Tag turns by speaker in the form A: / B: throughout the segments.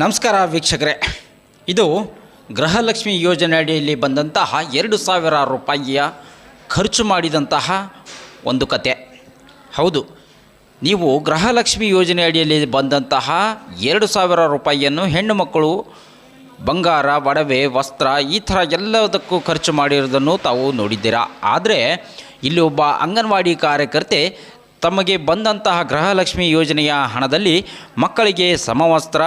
A: ನಮಸ್ಕಾರ ವೀಕ್ಷಕರೇ. ಇದು ಗೃಹಲಕ್ಷ್ಮಿ ಯೋಜನೆ ಅಡಿಯಲ್ಲಿ ಬಂದಂತಹ ಎರಡು ಸಾವಿರ ರೂಪಾಯಿಯ ಖರ್ಚು ಮಾಡಿದಂತಹ ಒಂದು ಕತೆ. ಹೌದು, ನೀವು ಗೃಹಲಕ್ಷ್ಮಿ ಯೋಜನೆ ಅಡಿಯಲ್ಲಿ ಬಂದಂತಹ ಎರಡು ಸಾವಿರ ರೂಪಾಯಿಯನ್ನು ಹೆಣ್ಣು ಮಕ್ಕಳು, ಬಂಗಾರ, ಒಡವೆ, ವಸ್ತ್ರ ಈ ಥರ ಎಲ್ಲದಕ್ಕೂ ಖರ್ಚು ಮಾಡಿರೋದನ್ನು ತಾವು ನೋಡಿದ್ದೀರಾ? ಆದರೆ ಇಲ್ಲಿ ಒಬ್ಬ ಅಂಗನವಾಡಿ ಕಾರ್ಯಕರ್ತೆ ತಮಗೆ ಬಂದಂತಹ ಗೃಹಲಕ್ಷ್ಮಿ ಯೋಜನೆಯ ಹಣದಲ್ಲಿ ಮಕ್ಕಳಿಗೆ ಸಮವಸ್ತ್ರ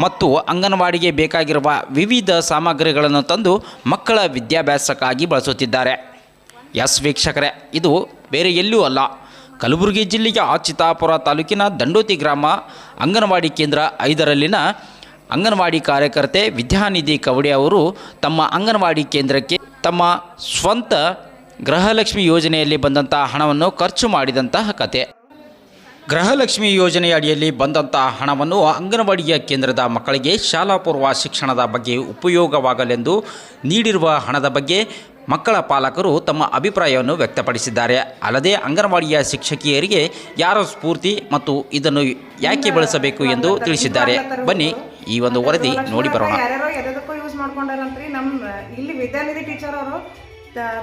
A: ಮತ್ತು ಅಂಗನವಾಡಿಗೆ ಬೇಕಾಗಿರುವ ವಿವಿಧ ಸಾಮಗ್ರಿಗಳನ್ನು ತಂದು ಮಕ್ಕಳ ವಿದ್ಯಾಭ್ಯಾಸಕ್ಕಾಗಿ ಬಳಸುತ್ತಿದ್ದಾರೆ. ಎಸ್ ವೀಕ್ಷಕರೇ, ಇದು ಬೇರೆ ಎಲ್ಲೂ ಅಲ್ಲ. ಕಲಬುರಗಿ ಜಿಲ್ಲೆಯ ಚಿತ್ತಾಪುರ ತಾಲೂಕಿನ ದಂಡೋತಿ ಗ್ರಾಮ, ಅಂಗನವಾಡಿ ಕೇಂದ್ರ ಐದರಲ್ಲಿನ ಅಂಗನವಾಡಿ ಕಾರ್ಯಕರ್ತೆ ವಿದ್ಯಾನಿಧಿ ಕವಡೆ ಅವರು ತಮ್ಮ ಅಂಗನವಾಡಿ ಕೇಂದ್ರಕ್ಕೆ ತಮ್ಮ ಸ್ವಂತ ಗೃಹಲಕ್ಷ್ಮಿ ಯೋಜನೆಯಲ್ಲಿ ಬಂದಂತಹ ಹಣವನ್ನು ಖರ್ಚು ಮಾಡಿದಂತಹ ಕತೆ. ಗೃಹಲಕ್ಷ್ಮಿ ಯೋಜನೆಯ ಅಡಿಯಲ್ಲಿ ಬಂದಂತಹ ಹಣವನ್ನು ಅಂಗನವಾಡಿಯ ಕೇಂದ್ರದ ಮಕ್ಕಳಿಗೆ ಶಾಲಾ ಪೂರ್ವ ಶಿಕ್ಷಣದ ಬಗ್ಗೆ ಉಪಯೋಗವಾಗಲೆಂದು ನೀಡಿರುವ ಹಣದ ಬಗ್ಗೆ ಮಕ್ಕಳ ಪಾಲಕರು ತಮ್ಮ ಅಭಿಪ್ರಾಯವನ್ನು ವ್ಯಕ್ತಪಡಿಸಿದ್ದಾರೆ. ಅಲ್ಲದೆ ಅಂಗನವಾಡಿಯ ಶಿಕ್ಷಕಿಯರಿಗೆ ಯಾರ ಸ್ಫೂರ್ತಿ ಮತ್ತು ಇದನ್ನು ಯಾಕೆ ಬಳಸಬೇಕು ಎಂದು ತಿಳಿಸಿದ್ದಾರೆ. ಬನ್ನಿ, ಈ ಒಂದು ವರದಿ ನೋಡಿ ಬರೋಣ.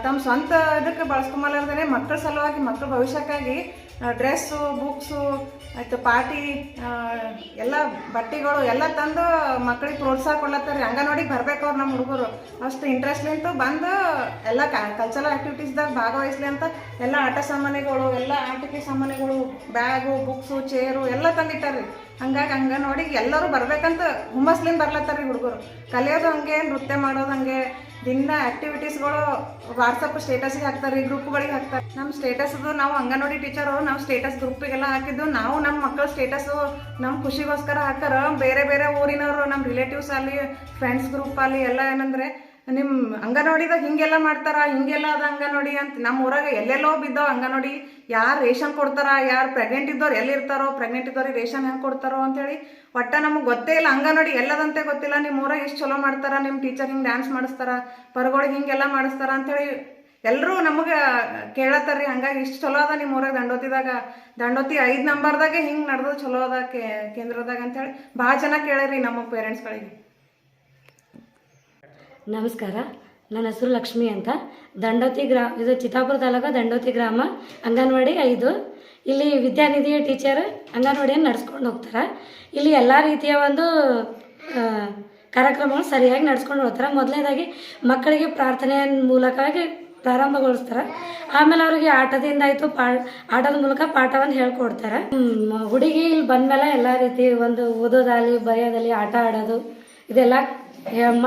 B: ತಮ್ಮ ಸ್ವಂತ ಇದಕ್ಕೆ ಬಳಸ್ಕೊಂಬಲ್ಲಾರ್ದೇ ಮಕ್ಕಳ ಸಲುವಾಗಿ ಮಕ್ಕಳ ಭವಿಷ್ಯಕ್ಕಾಗಿ ಡ್ರೆಸ್ಸು ಬುಕ್ಸು ಆಯಿತು ಪಾರ್ಟಿ ಎಲ್ಲ ಬಟ್ಟೆಗಳು ಎಲ್ಲ ತಂದು ಮಕ್ಕಳಿಗೆ ಪ್ರೋತ್ಸಾಹ ಕೊಡ್ಲತ್ತಾರೆ ಅಂಗನವಾಡಿಗೆ ಬರಬೇಕು ಅವ್ರು ನಮ್ಮ ಹುಡುಗರು. ಅಷ್ಟು ಇಂಟ್ರೆಸ್ಟ್ಲಿಂತ ಬಂದು ಎಲ್ಲ ಕಲ್ಚರಲ್ ಆ್ಯಕ್ಟಿವಿಟೀಸ್ದಾಗ ಭಾಗವಹಿಸ್ಲಿ ಅಂತ ಎಲ್ಲ ಆಟ ಸಾಮಾನುಗಳು ಎಲ್ಲ ಆಟಿಕೆ ಸಾಮಾನುಗಳು ಬ್ಯಾಗು ಬುಕ್ಸು ಚೇರು ಎಲ್ಲ ತಂದಿಟ್ಟಾರ್ರಿ. ಹಂಗಾಗಿ ನೋಡಿ ಎಲ್ಲರೂ ಬರ್ಬೇಕಂತ ಹುಮ್ಮಸ್ಲಿಂದ ಬರ್ಲತ್ತಾರ ಹುಡುಗರು. ಕಲಿಯೋದು ಹಂಗೆ, ನೃತ್ಯ ಮಾಡೋದು ಹಂಗೆ, ದಿನ ಆ್ಯಕ್ಟಿವಿಟೀಸ್ಗಳು ವಾಟ್ಸಪ್ ಸ್ಟೇಟಸ್ಗೆ ಹಾಕ್ತಾರೆ ಗ್ರೂಪ್ಗಳಿಗೆ ಹಾಕ್ತಾರೆ ನಮ್ಮ ಸ್ಟೇಟಸ್ ನಾವು ಅಂಗನವಾಡಿ ಟೀಚರು ನಾವು ಸ್ಟೇಟಸ್ ಗ್ರೂಪಿಗೆಲ್ಲ ಹಾಕಿದ್ದು, ನಾವು ನಮ್ಮ ಮಕ್ಕಳ ಸ್ಟೇಟಸ್ಸು ನಮ್ಮ ಖುಷಿಗೋಸ್ಕರ ಹಾಕಾರ ಬೇರೆ ಬೇರೆ ಊರಿನವರು ನಮ್ಮ ರಿಲೇಟಿವ್ಸ್ ಅಲ್ಲಿ ಫ್ರೆಂಡ್ಸ್ ಗ್ರೂಪ್ ಅಲ್ಲಿ ಎಲ್ಲ ಏನಂದ್ರೆ ನಿಮ್ಮ ಅಂಗನವಾಡಿದಾಗ ಹಿಂಗೆಲ್ಲ ಮಾಡ್ತಾರ, ಹಿಂಗೆಲ್ಲ ಅದ ಅಂಗನವಾಡಿ ಅಂತ ನಮ್ಮ ಊರಾಗ ಎಲ್ಲೆಲ್ಲೋ ಬಿದ್ದಾವ ಅಂಗನವಾಡಿ. ಯಾರು ರೇಷನ್ ಕೊಡ್ತಾರ, ಯಾರು ಪ್ರೆಗ್ನೆಂಟ್ ಇದ್ದವ್ರು ಎಲ್ಲಿರ್ತಾರೋ ಪ್ರೆಗ್ನೆಂಟ್ ಇದ್ದವ್ರಿಗೆ ರೇಷನ್ ಹೆಂಗೆ ಕೊಡ್ತಾರೋ ಅಂತೇಳಿ. ಒಟ್ಟ ನಮಗೆ ಗೊತ್ತೇ ಇಲ್ಲ, ಅಂಗನವಾಡಿ ಎಲ್ಲದಂತೆ ಗೊತ್ತಿಲ್ಲ ನಿಮ್ಮ ಊರಾಗ ಎಷ್ಟು ಚಲೋ ಮಾಡ್ತಾರ ನಿಮ್ಮ ಟೀಚರ್ ಹಿಂಗೆ ಡ್ಯಾನ್ಸ್ ಮಾಡಿಸ್ತಾರ ಪರಗೋಳಿಗೆ ಹಿಂಗೆಲ್ಲ ಮಾಡಿಸ್ತಾರ ಅಂತೇಳಿ ಎಲ್ಲರೂ ನಮಗೆ ಕೇಳತ್ತಾರ್ರಿ, ಹಂಗಾಗಿ ಇಷ್ಟು ಚಲೋ ಅದ ನಿಮ್ಮ ಊರಾಗ ದಂಡೋತಿದಾಗ. ದಂಡೋತಿ ಐದು ನಂಬರ್ದಾಗೆ ಹಿಂಗೆ ನಡೆದು ಚಲೋ ಅದ ಕೇಂದ್ರದಾಗ ಅಂತೇಳಿ. ಭಾಳ ಜನ ಕೇಳಿರಿ ನಮ್ಮ ಪೇರೆಂಟ್ಸ್ಗಳಿಗೆ
C: ನಮಸ್ಕಾರ. ನನ್ನ ಹೆಸರು ಲಕ್ಷ್ಮಿ ಅಂತ. ದಂಡೋತಿ ಗ್ರಾ, ಇದು ಚಿತ್ತಾಪುರ ತಾಲೂಕು ದಂಡೋತಿ ಗ್ರಾಮ, ಅಂಗನವಾಡಿ ಐದು. ಇಲ್ಲಿ ವಿದ್ಯಾನಿಧಿಯ ಟೀಚರ್ ಅಂಗನವಾಡಿಯನ್ನು ನಡ್ಸ್ಕೊಂಡು ಹೋಗ್ತಾರೆ. ಇಲ್ಲಿ ಎಲ್ಲ ರೀತಿಯ ಒಂದು ಕಾರ್ಯಕ್ರಮಗಳು ಸರಿಯಾಗಿ ನಡ್ಸ್ಕೊಂಡು ಹೋಗ್ತಾರೆ. ಮೊದಲನೇದಾಗಿ ಮಕ್ಕಳಿಗೆ ಪ್ರಾರ್ಥನೆಯ ಮೂಲಕವಾಗಿ ಪ್ರಾರಂಭಗೊಳಿಸ್ತಾರೆ. ಆಮೇಲೆ ಅವರಿಗೆ ಆಟದಿಂದ ಆಯಿತು ಪಾ, ಆಟದ ಮೂಲಕ ಪಾಠವನ್ನು ಹೇಳ್ಕೊಡ್ತಾರೆ. ಹುಡುಗಿ ಇಲ್ಲಿ ಬಂದಮೇಲೆ ಎಲ್ಲ ರೀತಿ ಒಂದು ಓದೋದಾಗಲಿ, ಬರೆಯೋದಾಗಲಿ, ಆಟ ಆಡೋದು, ಇದೆಲ್ಲ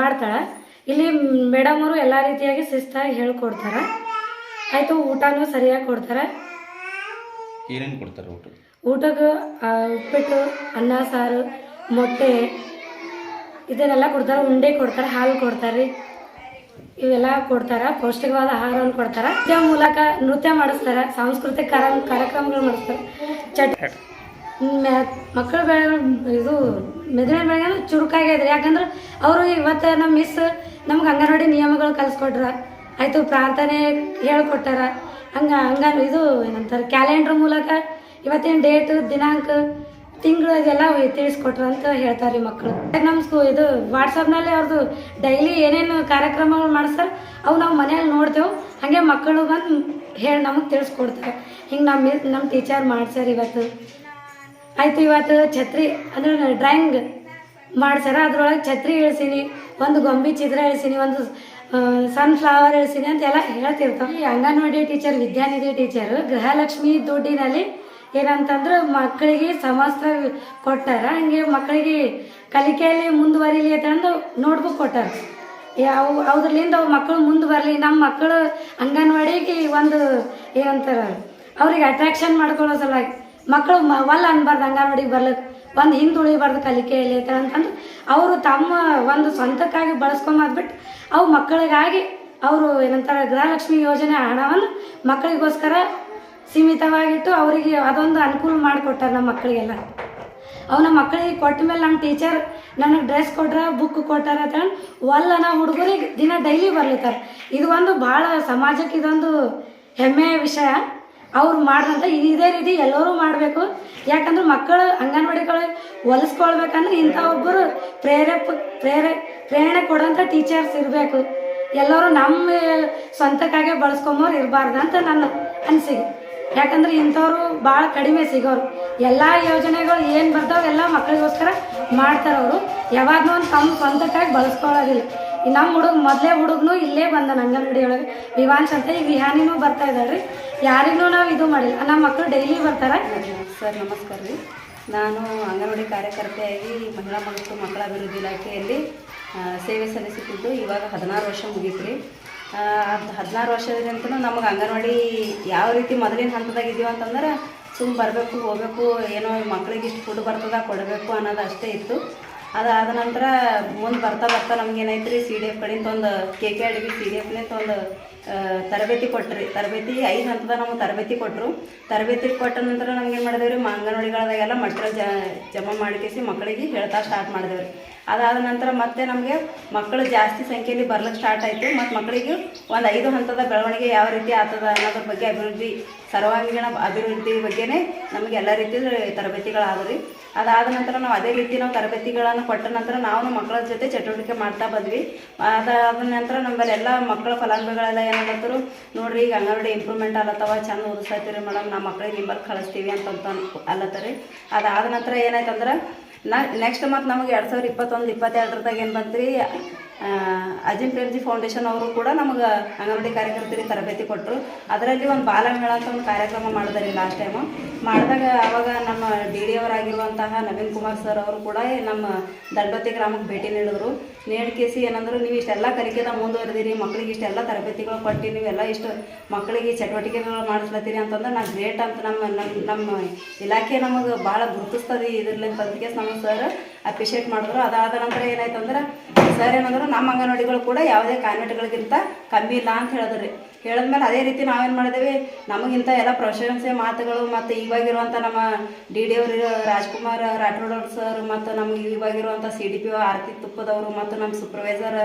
C: ಮಾಡ್ತಾಳೆ. ಇಲ್ಲಿ ಮೇಡಮ್ ಅವರು ಎಲ್ಲ ರೀತಿಯಾಗಿ ಶಿಸ್ತಾಗಿ ಹೇಳ್ಕೊಡ್ತಾರೆ. ಆಯಿತು ಊಟನೂ ಸರಿಯಾಗಿ ಕೊಡ್ತಾರೆ.
A: ಏನೇನು ಕೊಡ್ತಾರೆ ಊಟ?
C: ಊಟಕ್ಕೆ ಉಪ್ಪಿಟ್ಟು ಅನ್ನ ಸಾರು ಮೊಟ್ಟೆ ಇದನ್ನೆಲ್ಲ ಕೊಡ್ತಾರೆ. ಉಂಡೆ ಕೊಡ್ತಾರೆ ಹಾಲು ಕೊಡ್ತಾರೆ ಇವೆಲ್ಲ ಕೊಡ್ತಾರೆ. ಪೌಷ್ಟಿಕವಾದ ಆಹಾರವನ್ನು ಕೊಡ್ತಾರೆ. ನೃತ್ಯ ಮೂಲಕ ನೃತ್ಯ ಮಾಡಿಸ್ತಾರೆ. ಸಾಂಸ್ಕೃತಿಕ ಕಾರ್ಯ ಕಾರ್ಯಕ್ರಮಗಳು ಮಾಡಿಸ್ತಾರೆ. ಚಟ್ ಮಕ್ಕಳ ಬೆಳೆ ಇದು ಮೆದುಳಿನ ಚುರುಕಾಗ್ಯದ ರೀ. ಯಾಕಂದ್ರೆ ಅವರು ಇವತ್ತು ನಮ್ಮ ಮಿಸ್ ನಮ್ಗೆ ಅಂಗನವಾಡಿ ನಿಯಮಗಳು ಕಲಿಸ್ಕೊಟ್ರ. ಆಯಿತು ಪ್ರಾಂತನೇ ಹೇಳ್ಕೊಟ್ಟಾರ. ಹಂಗೆ, ಹಂಗ ಇದು ಏನಂತಾರೆ, ಕ್ಯಾಲೆಂಡ್ರ್ ಮೂಲಕ ಇವತ್ತಿನ ಡೇಟು, ದಿನಾಂಕ, ತಿಂಗಳು ಇದೆಲ್ಲ ತಿಳಿಸ್ಕೊಟ್ರು ಅಂತ ಹೇಳ್ತಾರೆ ಮಕ್ಕಳು ನಮ್ಮ ಸ್ಕೂ ಇದು ವಾಟ್ಸಪ್ನಲ್ಲಿ ಅವ್ರದ್ದು ಡೈಲಿ ಏನೇನು ಕಾರ್ಯಕ್ರಮಗಳು ಮಾಡಿಸ್ತಾರೆ, ಅವು ನಾವು ಮನೇಲಿ ನೋಡ್ತೇವೆ. ಹಾಗೆ ಮಕ್ಕಳು ಬಂದು ಹೇಳಿ ನಮಗೆ ತಿಳಿಸ್ಕೊಡ್ತಾರೆ. ಹಿಂಗೆ ನಮ್ಮ ನಮ್ಮ ಟೀಚರ್ ಮಾಡ್ಸ್ಯಾರ ಇವತ್ತು. ಆಯಿತು ಇವತ್ತು ಛತ್ರಿ ಅಂದ್ರೆ ಡ್ರಾಯಿಂಗ್ ಮಾಡ್ಸ್ಯಾರ ಅದ್ರೊಳಗೆ ಛತ್ರಿ ಇಳಿಸೀನಿ, ಒಂದು ಗೊಂಬೆ ಚಿತ್ರ ಇಳಿಸೀನಿ, ಒಂದು ಸನ್ಫ್ಲವರ್ ಇಳಿಸೀನಿ ಅಂತ ಎಲ್ಲ ಹೇಳ್ತಿರ್ತಾವೆ. ಈ ಅಂಗನವಾಡಿ ಟೀಚರ್ ವಿದ್ಯಾನಿಧಿ ಟೀಚರ್ ಗೃಹಲಕ್ಷ್ಮಿ ದುಡ್ಡಿನಲ್ಲಿ ಏನಂತಂದ್ರೆ ಮಕ್ಕಳಿಗೆ ಸಮಸ್ತ ಕೊಟ್ಟಾರ. ಹಂಗೆ ಮಕ್ಕಳಿಗೆ ಕಲಿಕೆಯಲ್ಲಿ ಮುಂದುವರಿಲಿ ಅಂತಂದು ನೋಟ್ಬುಕ್ ಕೊಟ್ಟಾರ. ಯಾವ ಅದ್ರಲಿಂದ ಅವ್ರ ಮಕ್ಕಳು ಮುಂದೆ ಬರಲಿ ನಮ್ಮ ಮಕ್ಕಳು ಅಂಗನವಾಡಿಗೆ ಒಂದು ಏನಂತಾರ, ಅವ್ರಿಗೆ ಅಟ್ರಾಕ್ಷನ್ ಮಾಡ್ಕೊಳ್ಳೋ ಸಲುವಾಗಿ. ಮಕ್ಕಳು ಮ, ಒಲ್ಲ ಅನ್ಬಾರ್ದು, ಅಂಗನವಾಡಿಗೆ ಬರ್ಲಿಕ್ಕೆ ಒಂದು ಹಿಂದೆ ಉಳಿಬಾರ್ದು ಕಲಿಕೆಯಲ್ಲಿ ಅಂತ ಅಂತಂದು ಅವರು ತಮ್ಮ ಒಂದು ಸ್ವಂತಕ್ಕಾಗಿ ಬಳಸ್ಕೊಂಬದ್ಬಿಟ್ಟು ಅವು ಮಕ್ಕಳಿಗಾಗಿ ಅವರು ಏನಂತಾರೆ ಗೃಹಲಕ್ಷ್ಮಿ ಯೋಜನೆ ಹಣವನ್ನು ಮಕ್ಕಳಿಗೋಸ್ಕರ ಸೀಮಿತವಾಗಿಟ್ಟು ಅವರಿಗೆ ಅದೊಂದು ಅನುಕೂಲ ಮಾಡಿಕೊಟ್ಟಾರೆ ನಮ್ಮ ಮಕ್ಕಳಿಗೆಲ್ಲ. ಅವು ನಮ್ಮ ಮಕ್ಕಳಿಗೆ ಕೊಟ್ಟ ಮೇಲೆ ನಮ್ಮ ಟೀಚರ್ ನನಗೆ ಡ್ರೆಸ್ ಕೊಟ್ರ, ಬುಕ್ ಕೊಟ್ಟಾರ ಅಂತ ಹೇಳಿ ಒಲ್ಲ ನಾವು ಹುಡುಗರಿಗೆ ದಿನ ಡೈಲಿ ಬರ್ಲಿತ್ತಾರೆ. ಇದು ಒಂದು ಭಾಳ ಸಮಾಜಕ್ಕೆ ಇದೊಂದು ಹೆಮ್ಮೆಯ ವಿಷಯ. ಅವ್ರು ಮಾಡಿದಂಥ ಇದೇ ರೀತಿ ಎಲ್ಲರೂ ಮಾಡಬೇಕು. ಯಾಕಂದ್ರೆ ಮಕ್ಕಳು ಅಂಗನವಾಡಿಗಳು ಹೊಲಿಸ್ಕೊಳ್ಬೇಕಂದ್ರೆ ಇಂಥ ಒಬ್ಬರು ಪ್ರೇರೇಪ ಪ್ರೇರೆ ಪ್ರೇರಣೆ ಕೊಡೋಂಥ ಟೀಚರ್ಸ್ ಇರಬೇಕು. ಎಲ್ಲರೂ ನಮ್ಮ ಸ್ವಂತಕ್ಕಾಗೆ ಬಳಸ್ಕೊಂಬೋರು ಇರಬಾರ್ದು ಅಂತ ನನ್ನ ಅನಿಸಿಕೆ. ಯಾಕಂದ್ರೆ ಇಂಥವ್ರು ಭಾಳ ಕಡಿಮೆ ಸಿಗೋರು. ಎಲ್ಲ ಯೋಜನೆಗಳು ಏನು ಬರ್ತಾವೆ ಎಲ್ಲ ಮಕ್ಕಳಿಗೋಸ್ಕರ ಮಾಡ್ತಾರೆ ಅವರು. ಯಾವಾಗಲೂ ಒಂದು ತಮ್ಮ ಸ್ವಂತಕ್ಕಾಗಿ ಬಳಸ್ಕೊಳ್ಳೋದಿಲ್ಲ. ನಮ್ಮ ಹುಡುಗ ಮೊದಲೇ ಹುಡುಗನು ಇಲ್ಲೇ ಬಂದ ಅಂಗನವಾಡಿ ಒಳಗೆ ವಿವಾನ್ಸ್ ಅಂತ ಈಗ ವಿಹಾನಿನೂ ಬರ್ತಾ ಇದ್ದಾಳ್ರಿ. ಯಾರಿಗೂ ನಾವು ಇದು ಮಾಡಿಲ್ಲ. ನಮ್ಮ ಮಕ್ಕಳು ಡೈಲಿ ಬರ್ತಾರೆ.
D: ಸರ್, ನಮಸ್ಕಾರ ರೀ. ನಾನು ಅಂಗನವಾಡಿ ಕಾರ್ಯಕರ್ತೆಯಾಗಿ ಮಹಿಳಾ ಮತ್ತು ಮಕ್ಕಳ ಅಭಿವೃದ್ಧಿ ಇಲಾಖೆಯಲ್ಲಿ ಸೇವೆ ಸಲ್ಲಿಸುತ್ತಿದ್ದು ಇವಾಗ ಹದಿನಾರು ವರ್ಷ ಮುಗೀತು ರೀ. ಹದಿನಾರು ವರ್ಷದಿಂದಲೂ ನಮಗೆ ಅಂಗನವಾಡಿ ಯಾವ ರೀತಿ ಮೊದಲಿನ ಹಂತದಾಗ ಇದೀವಿ ಅಂತಂದ್ರೆ ಸುಮ್ಮ ಬರಬೇಕು, ಹೋಗಬೇಕು, ಏನೋ ಮಕ್ಕಳಿಗೆ ಇಷ್ಟು ಫುಡ್ ಬರ್ತದ, ಕೊಡಬೇಕು ಅನ್ನೋದು ಅಷ್ಟೇ ಇತ್ತು. ಅದಾದ ನಂತರ ಮುಂದೆ ಬರ್ತಾ ಬರ್ತಾ ನಮ್ಗೆ ಏನಾಯ್ತು ರೀ ಸಿ ಡಿ ಎಫ್ ಕಡೆಯಿಂದ ಒಂದು ಕೆ ಕೆ ಅಡಿಗೆ ಸಿ ಡಿ ಎಫ್ಲಿಂದ ಒಂದು ತರಬೇತಿ ಕೊಟ್ರಿ. ತರಬೇತಿ ಐದು ಹಂತದ ನಮಗೆ ತರಬೇತಿ ಕೊಟ್ಟರು ತರಬೇತಿ ಕೊಟ್ಟ ನಂತರ ನಮ್ಗೆ ಏನು ಮಾಡಿದೇವೆ ರೀ ಅಂಗನವಾಡಿಗಳದಾಗೆಲ್ಲ ಮಟ್ರಿಯಲ್ ಜಮಾ ಮಾಡಿಕೇಸಿ ಮಕ್ಕಳಿಗೆ ಹೇಳ್ತಾ ಸ್ಟಾರ್ಟ್ ಮಾಡಿದೇವೆ ರೀ ಅದಾದ ನಂತರ ಮತ್ತೆ ನಮಗೆ ಮಕ್ಕಳು ಜಾಸ್ತಿ ಸಂಖ್ಯೆಯಲ್ಲಿ ಬರ್ಲಿಕ್ಕೆ ಸ್ಟಾರ್ಟ್ ಆಯಿತು. ಮತ್ತು ಮಕ್ಕಳಿಗೆ ಒಂದು ಐದು ಹಂತದ ಬೆಳವಣಿಗೆ ಯಾವ ರೀತಿ ಆಗ್ತದ ಅನ್ನೋದ್ರ ಬಗ್ಗೆ ಅಭಿವೃದ್ಧಿ, ಸರ್ವಾಂಗೀಣ ಅಭಿವೃದ್ಧಿ ಬಗ್ಗೆನೇ ನಮಗೆ ಎಲ್ಲ ರೀತಿಯ ತರಬೇತಿಗಳಾದವು ರೀ. ಅದಾದ ನಂತರ ನಾವು ಅದೇ ರೀತಿ ನಾವು ತರಬೇತಿಗಳನ್ನು ಕೊಟ್ಟ ನಂತರ ನಾವು ಮಕ್ಕಳ ಜೊತೆ ಚಟುವಟಿಕೆ ಮಾಡ್ತಾ ಬಂದ್ವಿ. ಅದಾದ ನಂತರ ನಮ್ಮಲ್ಲಿ ಎಲ್ಲ ಮಕ್ಕಳ ಫಲಾನುಭವಿಗಳೆಲ್ಲ ಏನಾಗತ್ತರು ನೋಡ್ರಿ ಈಗ ಅಂಗನವಾಡಿ ಇಂಪ್ರೂವ್ಮೆಂಟ್ ಆಲತ್ತವ ಚಂದ ಓದಿಸ್ತೀರಿ ಮೇಡಮ್ ನಮ್ಮ ಮಕ್ಕಳಿಗೆ ನಿಂಬಲ್ಲಿ ಕಳಿಸ್ತೀವಿ ಅಂತ ಅಲ್ಲತ್ತರಿ. ಅದಾದ ನಂತರ ಏನಾಯ್ತಂದ್ರೆ ನಾ ನೆಕ್ಸ್ಟ್ ಮತ್ತು ನಮಗೆ ಎರಡು ಸಾವಿರದ ಇಪ್ಪತ್ತೊಂದು ಇಪ್ಪತ್ತೆರಡರದಾಗ ಏನು ಬಂತು ಆ, ಅಜಿಂ ಪ್ರೇಮ್ಜಿ ಫೌಂಡೇಶನ್ ಅವರು ಕೂಡ ನಮಗೆ ಅಂಗನವಾಡಿ ಕಾರ್ಯಕರ್ತರಿಗೆ ತರಬೇತಿ ಕೊಟ್ಟರು ಅದರಲ್ಲಿ ಒಂದು ಬಾಲಮೇಳ ಅಂತ ಒಂದು ಕಾರ್ಯಕ್ರಮ ಮಾಡಿದ್ರಿ ಲಾಸ್ಟ್ ಟೈಮು ಮಾಡಿದಾಗ ಅವಾಗ ನಮ್ಮ ಡಿ ಡಿ ಅವರಾಗಿರುವಂತಹ ನವೀನ್ ಕುಮಾರ್ ಸರ್ ಅವರು ಕೂಡ ನಮ್ಮ ದಂಡೋತಿ ಗ್ರಾಮಕ್ಕೆ ಭೇಟಿ ನೀಡಿದ್ರು. ನೀಡ್ಕೇಸಿ ಏನಂದ್ರು, ನೀವು ಇಷ್ಟೆಲ್ಲ ಕಲಿಕೆದ ಮುಂದುವರೆದಿರಿ ಮಕ್ಕಳಿಗೆ ಇಷ್ಟೆಲ್ಲ ತರಬೇತಿಗಳು ಕೊಟ್ಟು ನೀವೆಲ್ಲ ಇಷ್ಟು ಮಕ್ಕಳಿಗೆ ಚಟುವಟಿಕೆಗಳು ಮಾಡಿಸ್ಲತ್ತೀರಿ ಅಂತಂದ್ರೆ ನಾನು ಗ್ರೇಟ್ ಅಂತ ನಮ್ಮ ನಮ್ಮ ನಮ್ಮ ಇಲಾಖೆ ನಮಗೆ ಭಾಳ ಗುರುತಿಸ್ತದೆ. ಇದರಲ್ಲಿ ಅದಕ್ಕೆ ನಮ್ಮ ಸರ್ ಅಪ್ರಿಷಿಯೇಟ್ ಮಾಡಿದ್ರು. ಅದಾದ ನಂತರ ಏನಾಯ್ತು ಅಂದ್ರೆ, ಸರ್ ಏನಂದ್ರೆ ನಮ್ಮ ಅಂಗನವಾಡಿಗಳು ಕೂಡ ಯಾವುದೇ ಕಾನ್ವೆಂಟ್ಗಳಿಗಿಂತ ಕಮ್ಮಿ ಇಲ್ಲ ಅಂತ ಹೇಳಿದ್ರಿ ಹೇಳಿದ್ಮೇಲೆ ಅದೇ ರೀತಿ ನಾವೇನು ಮಾಡಿದೇವೆ, ನಮಗಿಂತ ಎಲ್ಲ ಪ್ರಶಂಸೆ ಮಾತುಗಳು ಮತ್ತು ಇವಾಗಿರುವಂಥ ನಮ್ಮ ಡಿ ಡಿ ಅವರು, ರಾಜ್ಕುಮಾರ್, ರಾಠೋಡ್ ಸರ್ ಮತ್ತು ನಮ್ಗೆ ಇವಾಗಿರುವಂಥ ಸಿ ಡಿ ಪಿ ಆರತಿ ತುಪ್ಪದವರು ಮತ್ತು ನಮ್ಮ supervisor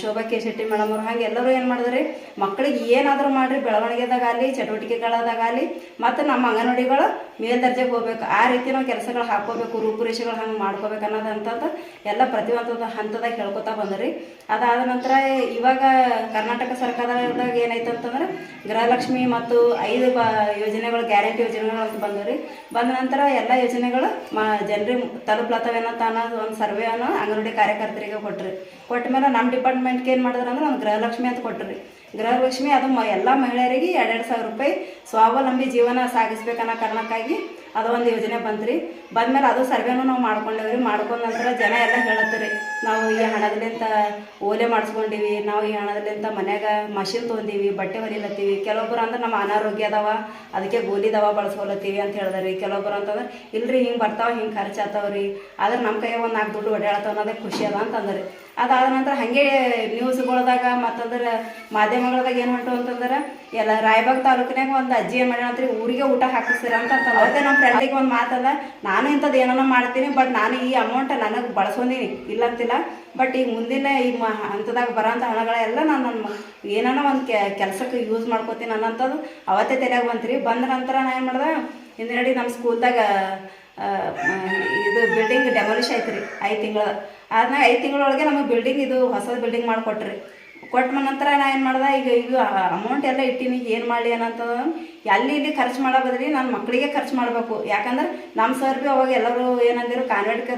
D: Shobha K Shetty madam ಅವರು ಹಾಗೆ ಎಲ್ಲರೂ ಏನು ಮಾಡಿದ್ರಿ ಮಕ್ಕಳಿಗೆ ಏನಾದರೂ ಮಾಡಿರಿ ಬೆಳವಣಿಗೆದಾಗಲಿ ಚಟುವಟಿಕೆಗಳದಾಗಲಿ ಮತ್ತು ನಮ್ಮ ಅಂಗನವಾಡಿಗಳು ಮೇಲ್ದರ್ಜೆಗೆ ಹೋಗ್ಬೇಕು. ಆ ರೀತಿ ನಾವು ಕೆಲಸಗಳು ಹಾಕೋಬೇಕು ರೂಪುರೇಷೆಗಳು ಹಂಗೆ ಮಾಡ್ಕೋಬೇಕು ಅನ್ನೋದಂಥದ್ದು ಎಲ್ಲ ಪ್ರತಿಯೊಂದು ಹಂತದಾಗ ಹೇಳ್ಕೊತಾ ಬಂದ್ರಿ. ಅದಾದ ನಂತರ ಇವಾಗ ಕರ್ನಾಟಕ ಸರ್ಕಾರದಾಗ ಏನಾಯ್ತು ಅಂತಂದ್ರೆ ಗೃಹಲಕ್ಷ್ಮಿ ಮತ್ತು ಐದು ಬ ಯೋಜನೆಗಳು, ಗ್ಯಾರಂಟಿ ಯೋಜನೆಗಳು ಬಂದವು ಬಂದ ನಂತರ ಎಲ್ಲ ಯೋಜನೆಗಳು ಮ ಜನರಿಗೆ ತಲುಪ್ಲತ್ತವೇನಂತ ಅನ್ನೋದು ಒಂದು ಸರ್ವೆಯನ್ನು ಅಂಗನವಾಡಿ ಕಾರ್ಯಕರ್ತರಿಗೆ ಕೊಟ್ರಿ. ಕೊಟ್ಟ ಮೇಲೆ ನಮ್ಮ ಡಿಪಾರ್ಟ್ಮೆಂಟ್ಗೆ ಏನು ಮಾಡಿದ್ರು ಅಂದ್ರೆ ಒಂದು ಗೃಹಲಕ್ಷ್ಮಿ ಅಂತ ಕೊಟ್ರಿ. ಗೃಹಲಕ್ಷ್ಮಿ ಅದು ಮ ಎಲ್ಲ ಮಹಿಳೆಯರಿಗೆ ಎರಡೆರಡು ಸಾವಿರ ರೂಪಾಯಿ ಸ್ವಾವಲಂಬಿ ಜೀವನ ಸಾಗಿಸ್ಬೇಕನ್ನೋ ಕಾರಣಕ್ಕಾಗಿ ಅದು ಒಂದು ಯೋಜನೆ ರೀ ಬಂದ್ಮೇಲೆ ಅದು ಸರ್ವೆನೂ ನಾವು ಮಾಡ್ಕೊಂಡೇವ್ರಿ. ಮಾಡ್ಕೊಂಡ ನಂತರ ಜನ ಎಲ್ಲ ಹೇಳತ್ತೀರಿ, ನಾವು ಈ ಹಣದಲ್ಲಿಂತ ಓಲೆ ಮಾಡಿಸ್ಕೊಂಡಿವಿ, ನಾವು ಈ ಹಣದಲ್ಲಿಂತ ಮನ್ಯಾಗ ಮಷಿನ್ ತೊಗೊಂಡೀವಿ ಬಟ್ಟೆ ಹೊಲಿಲತ್ತೀವಿ. ಕೆಲವೊಬ್ಬರು ಅಂದ್ರೆ ನಮ್ಮ ಅನಾರೋಗ್ಯ ಅದಾವ, ಅದಕ್ಕೆ ಗೋಲಿ ದವಾ ಬಳಸ್ಕೊಲತ್ತೀವಿ ಅಂತ ಹೇಳಿದ್ರಿ. ಕೆಲವೊಬ್ಬರು ಅಂತಂದ್ರೆ, ಇಲ್ರಿ ಹಿಂಗೆ ಬರ್ತಾವ, ಹಿಂಗೆ ಖರ್ಚು ಆತಾವ್ರಿ ಆದ್ರೆ ನಮ್ಮ ಕೈಯಾಗ ಒಂದು ನಾಲ್ಕು ದುಡ್ಡು ಹೊಡ್ಯಾಳತ್ತಾವ ಅನ್ನೋದೇ ಖುಷಿ ಅದ ಅಂತಂದ್ರಿ. ಅದಾದ ನಂತರ ಹಾಗೆ ನ್ಯೂಸ್ಗಳದಾಗ ಮತ್ತಂದ್ರೆ ಮಾಧ್ಯಮಗಳದಾಗ ಏನು ಹೊಂಟು ಅಂತಂದ್ರೆ, ಎಲ್ಲ ರಾಯಬಾಗ್ ತಾಲೂಕಿನಾಗ ಒಂದು ಅಜ್ಜಿ ಏನು ಮಾಡ್ಯಾಳ ಊರಿಗೆ ಊಟ ಹಾಕಿಸ್ತೀರ ಅಂತ ಅವತ್ತೇ ನಮ್ಮ ಫ್ರೆಂಡಿಗೆ ಒಂದು ಮಾತಲ್ಲ ನಾನು ಇಂಥದ್ದು ಏನೋ ಮಾಡ್ತೀನಿ ಬಟ್ ನಾನು ಈ ಅಮೌಂಟ್ ನನಗೆ ಬಳಸ್ಕೊಂಡೀನಿ ಇಲ್ಲ ಅಂತಿಲ್ಲ ಬಟ್ ಈಗ ಮುಂದಿನ ಈ ಮ, ಹಂತದಾಗ ಬರೋಂಥ ಹಣಗಳೆಲ್ಲ ನಾನು ನನ್ನ ಏನಾನ ಒಂದು ಕೆಲಸಕ್ಕೆ ಯೂಸ್ ಮಾಡ್ಕೋತೀನಿ ಅನ್ನೋಂಥದ್ದು ಅವತ್ತೇ ತಲೆಯಾಗ ಬಂತೀರಿ. ಬಂದ ನಂತರ ನಾನು ಏನು ಮಾಡ್ದೆ, ಹಿಂದಿನಡಿ ನಮ್ಮ ಸ್ಕೂಲ್ದಾಗ ಇದು ಬಿಲ್ಡಿಂಗ್ ಡೆಮಾಲಿಷ್ ಆಯ್ತು ರೀ ಐದು ತಿಂಗಳ ಆದ್ಮೇಲೆ ಐದು ತಿಂಗಳೊಳಗೆ ನಮಗೆ ಬಿಲ್ಡಿಂಗ್ ಇದು ಹೊಸ ಬಿಲ್ಡಿಂಗ್ ಮಾಡಿಕೊಟ್ರಿ. ಕೊಟ್ಟ ನಂತರ ನಾ ಏನು ಮಾಡ್ದೆ, ಈಗ ಈಗ ಅಮೌಂಟ್ ಎಲ್ಲ ಇಟ್ಟೀನಿ, ಏನು ಮಾಡಲಿ ಅನ್ನಂತ ಅಲ್ಲಿ ಇಲ್ಲಿ ಖರ್ಚು ಮಾಡೋ ನಾನು ನನ್ನ ಮಕ್ಕಳಿಗೆ ಖರ್ಚು ಮಾಡಬೇಕು. ಯಾಕಂದ್ರೆ ನಮ್ಮ ಸರ್ ಭೀ ಅವಾಗ ಎಲ್ಲರೂ ಏನಂದಿರು ಕಾನ್ವೆಂಟ್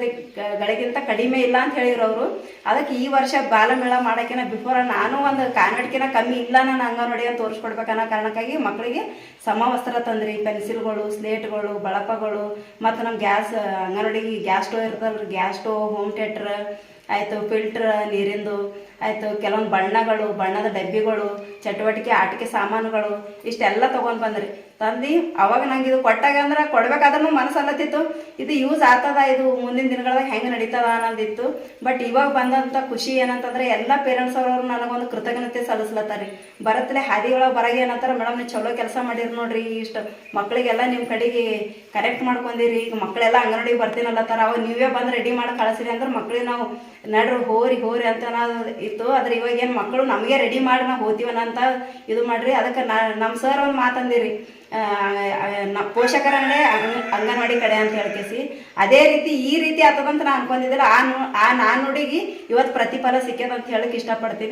D: ಗಳಿಗಿಂತ ಕಡಿಮೆ ಇಲ್ಲ ಅಂತ ಹೇಳಿದ್ರು ಅವರು. ಅದಕ್ಕೆ ಈ ವರ್ಷ ಬಾಲಮೇಳ ಮಾಡೋಕ್ಕಿಂತ ಬಿಫೋರ್ ನಾನು ಒಂದು ಕಾನ್ವೆಟ್ಕಿನ ಕಮ್ಮಿ ಇಲ್ಲ ನಾನು ಅಂಗನವಾಡಿ ಅಂತ ತೋರಿಸ್ಕೊಡ್ಬೇಕನ್ನೋ ಕಾರಣಕ್ಕಾಗಿ ಮಕ್ಕಳಿಗೆ ಸಮವಸ್ತ್ರ ತಂದ್ರಿ ಪೆನ್ಸಿಲ್ಗಳು ಸ್ಲೇಟ್ಗಳು ಬಳಪಗಳು, ಮತ್ತು ನಮ್ಮ ಗ್ಯಾಸ್ ಅಂಗನವಾಡಿಗೆ ಗ್ಯಾಸ್ ಸ್ಟೋವ್ ಇರ್ತದಲ್ರಿ ಗ್ಯಾಸ್ ಸ್ಟೋವ್ ಹೋಮ್ ಥಿಯೇಟ್ರ್ ಆಯಿತು ಫಿಲ್ಟ್ರ್ ನೀರಿಂದು ಆಯಿತು ಕೆಲವೊಂದು ಬಣ್ಣಗಳು ಬಣ್ಣದ ಡಬ್ಬಿಗಳು ಚಟುವಟಿಕೆ, ಆಟಿಕೆ, ಸಾಮಾನುಗಳು, ಇಷ್ಟೆಲ್ಲ ತೊಗೊಂಡು ಬಂದ್ರಿ. ತಂದು, ಅವಾಗ ನಂಗೆ ಇದು ಕೊಟ್ಟಾಗ ಅಂದ್ರೆ ಕೊಡ್ಬೇಕಾದ್ರೂ ಮನಸ್ಸು ಇದು ಯೂಸ್ ಆಗ್ತದ ಇದು ಮುಂದಿನ ದಿನಗಳಾಗ ಹೆಂಗೆ ನಡೀತದ ಅನ್ನೋದಿತ್ತು. ಬಟ್ ಇವಾಗ ಬಂದಂಥ ಖುಷಿ ಏನಂತಂದ್ರೆ ಎಲ್ಲ ಪೇರೆಂಟ್ಸ್ ಅವ್ರವ್ರು ನನಗೊಂದು ಕೃತಜ್ಞತೆ ಸಲ್ಲಿಸ್ಲತ್ತಾರೆ. ಬರತ್ತಲೆ ಹಾದಿ ಒಳಗೆ ಬರಾಗ ಏನಂತಾರೆ ಮೇಡಮ್ ನೀವು ಚಲೋ ಕೆಲಸ ಮಾಡಿರಿ ನೋಡ್ರಿ, ಇಷ್ಟು ಮಕ್ಕಳಿಗೆಲ್ಲ ನಿಮ್ಮ ಕಡೆಗೆ ಕರೆಕ್ಟ್ ಮಾಡ್ಕೊಂಡಿರಿ ಈಗ ಮಕ್ಕಳೆಲ್ಲ ಅಂಗನವಾಡಿಗೆ ಬರ್ತೀನಲ್ಲತ್ತಾರ, ಅವಾಗ ನೀವೇ ಬಂದು ರೆಡಿ ಮಾಡಿ ಕಳಿಸಿರಿ ಅಂದ್ರೆ ಮಕ್ಕಳಿಗೆ ನಾವು ನಡ್ರು ಹೋರಿ ಹೋರಿ ಅಂತ ಅನ್ನೋದು ಇತ್ತು. ಆದ್ರೆ ಇವಾಗ ಏನು ಮಕ್ಕಳು ನಮಗೆ ರೆಡಿ ಮಾಡಿ ನಾವು ಹೋಗ್ತೀವನ ಅಂತ ಇದು ಮಾಡ್ರಿ. ಅದಕ್ಕೆ ನಾ ನಮ್ಮ ಸರ್ ಒಂದು ಮಾತಂದಿರಿ. ಆ, ಆ, ನ ಪೋಷಕರ ಕಡೆ ಅಂಗನವಾಡಿ ಕಡೆ ಅಂತ ಹೇಳ್ಕೇಸಿ ಅದೇ ರೀತಿ ಈ ರೀತಿ ಆಗ್ತದಂತ ನಾನು ಅನ್ಕೊಂಡಿದ್ದಿಲ್ಲ. ಆ ನು- ಆ ನಾನುಡಿಗೆ ಇವತ್ತು ಪ್ರತಿಫಲ ಸಿಕ್ಕ್ಯದ ಅಂತ ಹೇಳಕ್ ಇಷ್ಟಪಡ್ತೀನಿ.